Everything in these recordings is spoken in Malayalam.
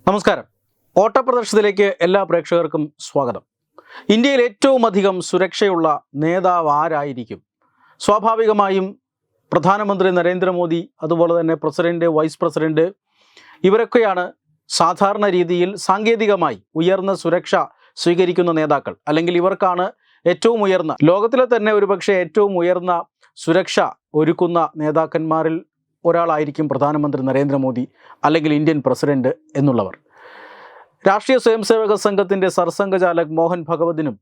നമസ്കാരം. ഓട്ടപ്രദർശനത്തിലേക്ക് എല്ലാ പ്രേക്ഷകർക്കും സ്വാഗതം. ഇന്ത്യയിൽ ഏറ്റവും അധികം സുരക്ഷയുള്ള നേതാവ് ആരായിരിക്കും? സ്വാഭാവികമായും പ്രധാനമന്ത്രി നരേന്ദ്രമോദി അതുപോലെ തന്നെ പ്രസിഡന്റ് വൈസ് പ്രസിഡന്റ് ഇവരൊക്കെയാണ് സാധാരണ രീതിയിൽ സാങ്കേതികമായി ഉയർന്ന സുരക്ഷ സ്വീകരിക്കുന്ന നേതാക്കൾ. അല്ലെങ്കിൽ ഇവർക്കാണ് ഏറ്റവും ഉയർന്ന ലോകത്തിലെ തന്നെ ഒരുപക്ഷെ ഏറ്റവും ഉയർന്ന സുരക്ഷ ഒരുക്കുന്ന നേതാക്കന്മാരിൽ ഒരാളായിരിക്കും പ്രധാനമന്ത്രി നരേന്ദ്രമോദി അല്ലെങ്കിൽ ഇന്ത്യൻ പ്രസിഡന്റ് എന്നുള്ളവർ. രാഷ്ട്രീയ സ്വയംസേവക സംഘത്തിന്റെ സർസംഘചാലക് മോഹൻ ഭഗവതിനും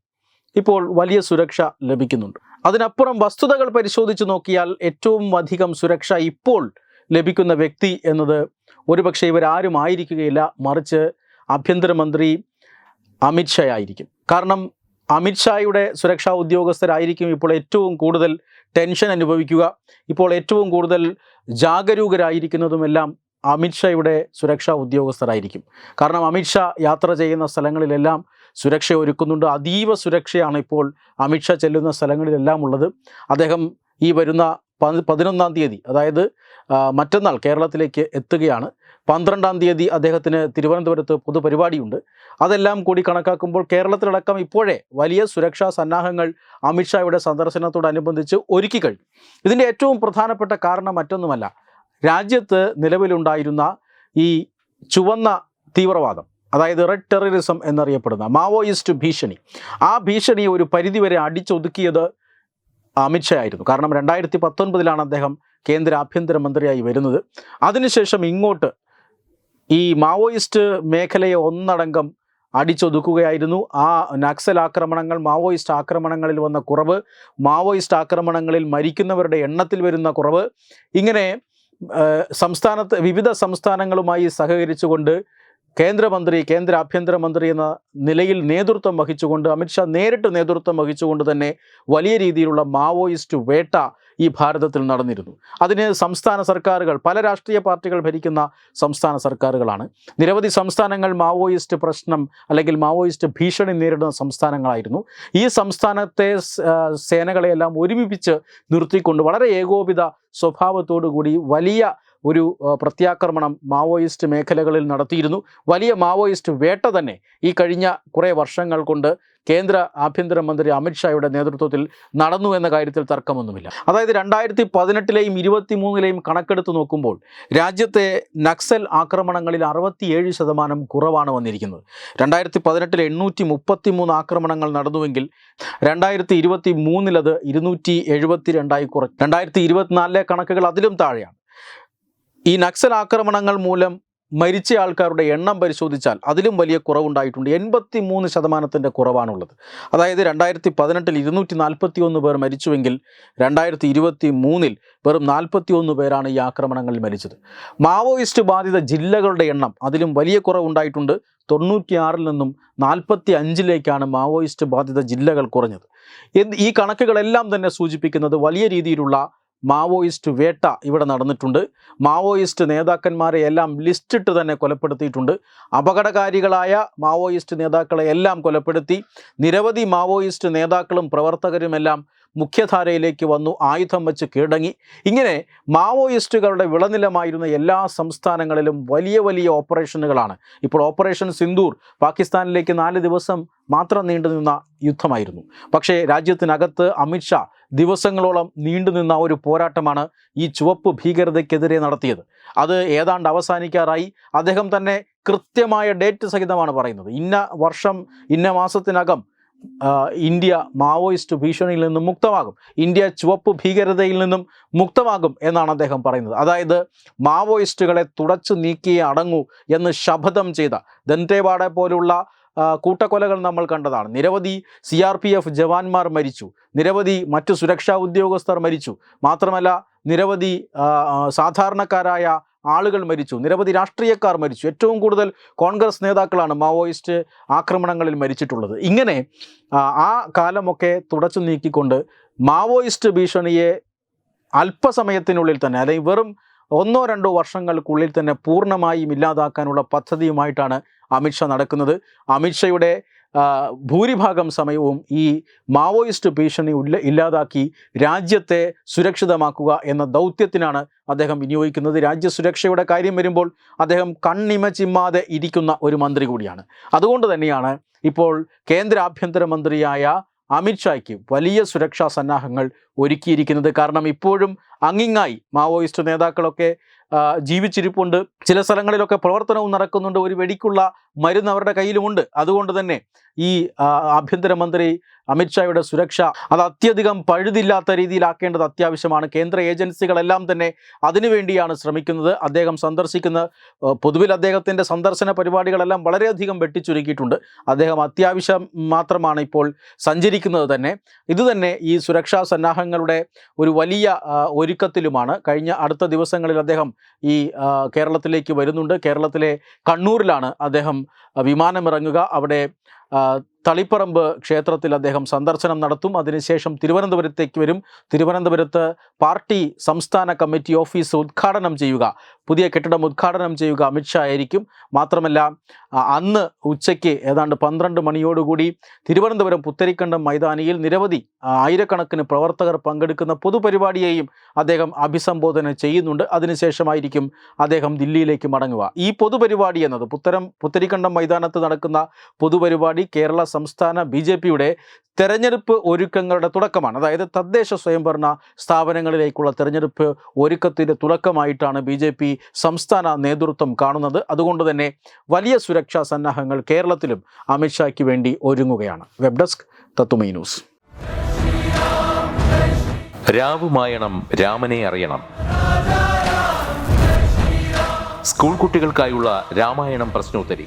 ഇപ്പോൾ വലിയ സുരക്ഷ ലഭിക്കുന്നുണ്ട്. അതിനപ്പുറം വസ്തുതകൾ പരിശോധിച്ച് നോക്കിയാൽ ഏറ്റവും അധികം സുരക്ഷ ഇപ്പോൾ ലഭിക്കുന്ന വ്യക്തി എന്നത് ഒരുപക്ഷെ ഇവരാരും ആയിരിക്കുകയില്ല. മറിച്ച് ആഭ്യന്തരമന്ത്രി അമിത്ഷാ ആയിരിക്കും. കാരണം അമിത്ഷായുടെ സുരക്ഷാ ഉദ്യോഗസ്ഥരായിരിക്കും ഇപ്പോൾ ഏറ്റവും കൂടുതൽ ടെൻഷൻ അനുഭവിക്കുക. ഇപ്പോൾ ഏറ്റവും കൂടുതൽ ജാഗരൂകരായിരിക്കുന്നതുമെല്ലാം അമിത്ഷായുടെ സുരക്ഷാ ഉദ്യോഗസ്ഥരായിരിക്കും. കാരണം അമിത്ഷാ യാത്ര ചെയ്യുന്ന സ്ഥലങ്ങളിലെല്ലാം സുരക്ഷ ഒരുക്കുന്നുണ്ട്. അതീവ സുരക്ഷയാണ് ഇപ്പോൾ അമിത്ഷാ ചെല്ലുന്ന സ്ഥലങ്ങളിലെല്ലാം ഉള്ളത്. അദ്ദേഹം ഈ വരുന്ന പതിനൊന്നാം തീയതി അതായത് മറ്റന്നാൾ കേരളത്തിലേക്ക് എത്തുകയാണ്. പന്ത്രണ്ടാം തീയതി അദ്ദേഹത്തിന് തിരുവനന്തപുരത്ത് പൊതുപരിപാടിയുണ്ട്. അതെല്ലാം കൂടി കണക്കാക്കുമ്പോൾ കേരളത്തിലടക്കം ഇപ്പോഴേ വലിയ സുരക്ഷാ സന്നാഹങ്ങൾ അമിത്ഷായുടെ സന്ദർശനത്തോടനുബന്ധിച്ച് ഒരുക്കി കഴിഞ്ഞു. ഇതിന്റെ ഏറ്റവും പ്രധാനപ്പെട്ട കാരണം മറ്റൊന്നുമല്ല രാജ്യത്ത് നിലവിലുണ്ടായിരുന്ന ഈ ചുവന്ന തീവ്രവാദം അതായത് റെഡ് ടെററിസം എന്നറിയപ്പെടുന്ന മാവോയിസ്റ്റ് ഭീഷണി. ആ ഭീഷണിയെ ഒരു പരിധിവരെ അടിച്ചൊതുക്കിയത് അമിത്ഷാ ആയിരുന്നു കാരണം രണ്ടായിരത്തി പത്തൊൻപതിലാണ് അദ്ദേഹം കേന്ദ്ര ആഭ്യന്തരമന്ത്രിയായി വരുന്നത്. അതിനുശേഷം ഇങ്ങോട്ട് ഈ മാവോയിസ്റ്റ് മേഖലയെ ഒന്നടങ്കം അടിച്ചൊതുക്കുകയായിരുന്നു. ആ നക്സൽ ആക്രമണങ്ങൾ മാവോയിസ്റ്റ് ആക്രമണങ്ങളിൽ വന്ന കുറവ് മാവോയിസ്റ്റ് ആക്രമണങ്ങളിൽ മരിക്കുന്നവരുടെ എണ്ണത്തിൽ വരുന്ന കുറവ് ഇങ്ങനെ സംസ്ഥാനത്ത് വിവിധ സംസ്ഥാനങ്ങളുമായി സഹകരിച്ചുകൊണ്ട് കേന്ദ്രമന്ത്രി കേന്ദ്ര ആഭ്യന്തരമന്ത്രി എന്ന നിലയിൽ നേതൃത്വം വഹിച്ചുകൊണ്ട് അമിത്ഷാ നേരിട്ട് നേതൃത്വം വഹിച്ചുകൊണ്ട് തന്നെ വലിയ രീതിയിലുള്ള മാവോയിസ്റ്റ് വേട്ട ഈ ഭാരതത്തിൽ നടന്നിരുന്നു. അതിന് സംസ്ഥാന സർക്കാരുകൾ പല രാഷ്ട്രീയ പാർട്ടികൾ ഭരിക്കുന്ന സംസ്ഥാന സർക്കാരുകളാണ്. നിരവധി സംസ്ഥാനങ്ങൾ മാവോയിസ്റ്റ് പ്രശ്നം അല്ലെങ്കിൽ മാവോയിസ്റ്റ് ഭീഷണി നേരിടുന്ന സംസ്ഥാനങ്ങളായിരുന്നു. ഈ സംസ്ഥാനത്തെ സേനകളെയെല്ലാം ഒരുമിപ്പിച്ച് നിർത്തിക്കൊണ്ട് വളരെ ഏകോപിത സ്വഭാവത്തോടു കൂടി വലിയ ഒരു പ്രത്യാക്രമണം മാവോയിസ്റ്റ് മേഖലകളിൽ നടത്തിയിരുന്നു. വലിയ മാവോയിസ്റ്റ് വേട്ട തന്നെ ഈ കഴിഞ്ഞ കുറേ വർഷങ്ങൾ കൊണ്ട് കേന്ദ്ര ആഭ്യന്തരമന്ത്രി അമിത്ഷായുടെ നേതൃത്വത്തിൽ നടന്നു എന്ന കാര്യത്തിൽ തർക്കമൊന്നുമില്ല. അതായത് രണ്ടായിരത്തി പതിനെട്ടിലെയും ഇരുപത്തി മൂന്നിലെയും കണക്കെടുത്ത് നോക്കുമ്പോൾ രാജ്യത്തെ നക്സൽ ആക്രമണങ്ങളിൽ അറുപത്തിയേഴ് ശതമാനം കുറവാണ് വന്നിരിക്കുന്നത്. രണ്ടായിരത്തി പതിനെട്ടിൽ എണ്ണൂറ്റി മുപ്പത്തി മൂന്ന് ആക്രമണങ്ങൾ നടന്നുവെങ്കിൽ രണ്ടായിരത്തി ഇരുപത്തി മൂന്നിലത് ഇരുന്നൂറ്റി എഴുപത്തി രണ്ടായി കുറഞ്ഞു. രണ്ടായിരത്തി ഇരുപത്തിനാലിലെ കണക്കുകൾ അതിലും താഴെയാണ്. ഈ നക്സൽ ആക്രമണങ്ങൾ മൂലം മരിച്ച ആൾക്കാരുടെ എണ്ണം പരിശോധിച്ചാൽ അതിലും വലിയ കുറവുണ്ടായിട്ടുണ്ട്. എൺപത്തി മൂന്ന് ശതമാനത്തിന്റെ കുറവാണുള്ളത്. അതായത് രണ്ടായിരത്തി പതിനെട്ടിൽ ഇരുന്നൂറ്റി നാൽപ്പത്തി ഒന്ന് പേർ മരിച്ചുവെങ്കിൽ രണ്ടായിരത്തി ഇരുപത്തി മൂന്നിൽ വെറും നാൽപ്പത്തി ഒന്ന് പേരാണ് ഈ ആക്രമണങ്ങളിൽ മരിച്ചത്. മാവോയിസ്റ്റ് ബാധിത ജില്ലകളുടെ എണ്ണം അതിലും വലിയ കുറവുണ്ടായിട്ടുണ്ട്. തൊണ്ണൂറ്റിയാറിൽ നിന്നും നാൽപ്പത്തി അഞ്ചിലേക്കാണ് മാവോയിസ്റ്റ് ബാധിത ജില്ലകൾ കുറഞ്ഞത്. ഈ കണക്കുകളെല്ലാം തന്നെ സൂചിപ്പിക്കുന്നത് വലിയ രീതിയിലുള്ള മാവോയിസ്റ്റ് വേട്ട ഇവിടെ നടന്നിട്ടുണ്ട്. മാവോയിസ്റ്റ് നേതാക്കന്മാരെ എല്ലാം ലിസ്റ്റിട്ട് തന്നെ കൊലപ്പെടുത്തിയിട്ടുണ്ട്. അപകടകാരികളായ മാവോയിസ്റ്റ് നേതാക്കളെ എല്ലാം കൊലപ്പെടുത്തി. നിരവധി മാവോയിസ്റ്റ് നേതാക്കളും പ്രവർത്തകരുമെല്ലാം മുഖ്യധാരയിലേക്ക് വന്നു ആയുധം വച്ച് കീടങ്ങി ഇങ്ങനെ മാവോയിസ്റ്റുകളുടെ വിളനിലമായിരുന്ന എല്ലാ സംസ്ഥാനങ്ങളിലും വലിയ വലിയ ഓപ്പറേഷനുകളാണ്. ഇപ്പോൾ ഓപ്പറേഷൻ സിന്ദൂർ പാകിസ്ഥാനിലേക്ക് നാല് ദിവസം മാത്രം നീണ്ടുനിന്ന യുദ്ധമായിരുന്നു. പക്ഷേ രാജ്യത്തിനകത്ത് അമിത്ഷാ ദിവസങ്ങളോളം നീണ്ടുനിന്ന ഒരു പോരാട്ടമാണ് ഈ ചുവപ്പ് ഭീകരതയ്ക്കെതിരെ നടത്തിയത്. അത് ഏതാണ്ട് അവസാനിക്കാറായി. അദ്ദേഹം തന്നെ കൃത്യമായ ഡേറ്റ് സഹിതമാണ് പറയുന്നത്. ഇന്ന വർഷം ഇന്ന മാസത്തിനകം ഇന്ത്യ മാവോയിസ്റ്റ് ഭീഷണിയിൽ നിന്നും മുക്തമാകും. ഇന്ത്യ ചുവപ്പ് ഭീകരതയിൽ നിന്നും മുക്തമാകും എന്നാണ് അദ്ദേഹം പറയുന്നത്. അതായത് മാവോയിസ്റ്റുകളെ തുടച്ചു നീക്കിയേ അടങ്ങൂ എന്ന് ശപഥം ചെയ്ത ദന്തേവാഡ പോലുള്ള കൂട്ടക്കൊലകൾ നമ്മൾ കണ്ടതാണ്. നിരവധി സി ആർ പി എഫ് ജവാന്മാർ മരിച്ചു. നിരവധി മറ്റു സുരക്ഷാ ഉദ്യോഗസ്ഥർ മരിച്ചു. മാത്രമല്ല നിരവധി സാധാരണക്കാരായ ആളുകൾ മരിച്ചു. നിരവധി രാഷ്ട്രീയക്കാർ മരിച്ചു. ഏറ്റവും കൂടുതൽ കോൺഗ്രസ് നേതാക്കളാണ് മാവോയിസ്റ്റ് ആക്രമണങ്ങളിൽ മരിച്ചിട്ടുള്ളത്. ഇങ്ങനെ ആ കാലമൊക്കെ തുടച്ചു നീക്കിക്കൊണ്ട് മാവോയിസ്റ്റ് ഭീഷണിയെ അല്പസമയത്തിനുള്ളിൽ തന്നെ അല്ലെങ്കിൽ വെറും ഒന്നോ രണ്ടോ വർഷങ്ങൾക്കുള്ളിൽ തന്നെ പൂർണമായും ഇല്ലാതാക്കാനുള്ള പദ്ധതിയുമായിട്ടാണ് അമിത്ഷാ നടക്കുന്നത്. അമിത്ഷയുടെ ഭൂരിഭാഗം സമയവും ഈ മാവോയിസ്റ്റ് ഭീഷണി ഇല്ലാതാക്കി രാജ്യത്തെ സുരക്ഷിതമാക്കുക എന്ന ദൗത്യത്തിനാണ് അദ്ദേഹം വിനിയോഗിക്കുന്നത്. രാജ്യസുരക്ഷയുടെ കാര്യം വരുമ്പോൾ അദ്ദേഹം കണ്ണിമ ചിമ്മാതെ ഇരിക്കുന്ന ഒരു മന്ത്രി കൂടിയാണ്. അതുകൊണ്ട് തന്നെയാണ് ഇപ്പോൾ കേന്ദ്ര ആഭ്യന്തരമന്ത്രിയായ അമിത്ഷായ്ക്ക് വലിയ സുരക്ഷാ സന്നാഹങ്ങൾ ഒരുക്കിയിരിക്കുന്നത്. കാരണം ഇപ്പോഴും അങ്ങിങ്ങായി മാവോയിസ്റ്റ് നേതാക്കളൊക്കെ ജീവിച്ചിരിപ്പുണ്ട്. ചില സ്ഥലങ്ങളിലൊക്കെ പ്രവർത്തനവും നടക്കുന്നുണ്ട്. ഒരു വെടിക്കുള്ള മരുന്ന് അവരുടെ കയ്യിലുമുണ്ട്. അതുകൊണ്ട് തന്നെ ഈ ആഭ്യന്തരമന്ത്രി അമിത്ഷായുടെ സുരക്ഷ അത് അത്യധികം പഴുതില്ലാത്ത രീതിയിലാക്കേണ്ടത് അത്യാവശ്യമാണ്. കേന്ദ്ര ഏജൻസികളെല്ലാം തന്നെ അതിനുവേണ്ടിയാണ് ശ്രമിക്കുന്നത്. അദ്ദേഹം സന്ദർശിക്കുന്ന പൊതുവിൽ അദ്ദേഹത്തിന്റെ സന്ദർശന പരിപാടികളെല്ലാം വളരെയധികം വെട്ടിച്ചുരുക്കിയിട്ടുണ്ട്. അദ്ദേഹം അത്യാവശ്യം മാത്രമാണ് ഇപ്പോൾ സഞ്ചരിക്കുന്നത് തന്നെ. ഇതുതന്നെ ഈ സുരക്ഷാ സന്നാഹങ്ങളുടെ ഒരു വലിയ ഒരുക്കത്തിലുമാണ്. കഴിഞ്ഞ അടുത്ത ദിവസങ്ങളിൽ അദ്ദേഹം ഈ കേരളത്തിലേക്ക് വരുന്നുണ്ട്. കേരളത്തിലെ കണ്ണൂരിലാണ് അദ്ദേഹം വിമാനമിറങ്ങുക. അവിടെ തളിപ്പറമ്പ് ക്ഷേത്രത്തിൽ അദ്ദേഹം സന്ദർശനം നടത്തും. അതിനുശേഷം തിരുവനന്തപുരത്തേക്ക് വരും. തിരുവനന്തപുരത്ത് പാർട്ടി സംസ്ഥാന കമ്മിറ്റി ഓഫീസ് ഉദ്ഘാടനം ചെയ്യുക. പുതിയ കെട്ടിടം ഉദ്ഘാടനം ചെയ്യുക അമിത്ഷാ ആയിരിക്കും. മാത്രമല്ല അന്ന് ഉച്ചയ്ക്ക് ഏതാണ്ട് പന്ത്രണ്ട് മണിയോടുകൂടി തിരുവനന്തപുരം പുത്തരിക്കണ്ടം മൈതാനിയിൽ നിരവധി ആയിരക്കണക്കിന് പ്രവർത്തകർ പങ്കെടുക്കുന്ന പൊതുപരിപാടിയെയും അദ്ദേഹം അഭിസംബോധന ചെയ്യുന്നുണ്ട്. അതിനുശേഷമായിരിക്കും അദ്ദേഹം ദില്ലിയിലേക്ക് മടങ്ങുക. ഈ പൊതുപരിപാടി എന്നത് പുത്തരം പുത്തരിക്കണ്ടം മൈതാനത്ത് നടക്കുന്ന പൊതുപരിപാടി കേരള സംസ്ഥാന ബി ജെ പിയുടെ തെരഞ്ഞെടുപ്പ് ഒരുക്കങ്ങളുടെ തുടക്കമാണ്. അതായത് തദ്ദേശ സ്വയംഭരണ സ്ഥാപനങ്ങളിലേക്കുള്ള തെരഞ്ഞെടുപ്പ് ഒരുക്കത്തിന്റെ തുടക്കമായിട്ടാണ് ബി ജെ പി സംസ്ഥാന നേതൃത്വം കാണുന്നത്. അതുകൊണ്ട് തന്നെ വലിയ സുരക്ഷാ സന്നാഹങ്ങൾ കേരളത്തിലും അമിത്ഷായ്ക്ക് വേണ്ടി ഒരുങ്ങുകയാണ്. Web desk Tattvamayi news. രാവുമായണം രാമനെ അറിയണം. സ്കൂൾ കുട്ടികൾക്കായുള്ള രാമായണം പ്രശ്നോത്തരി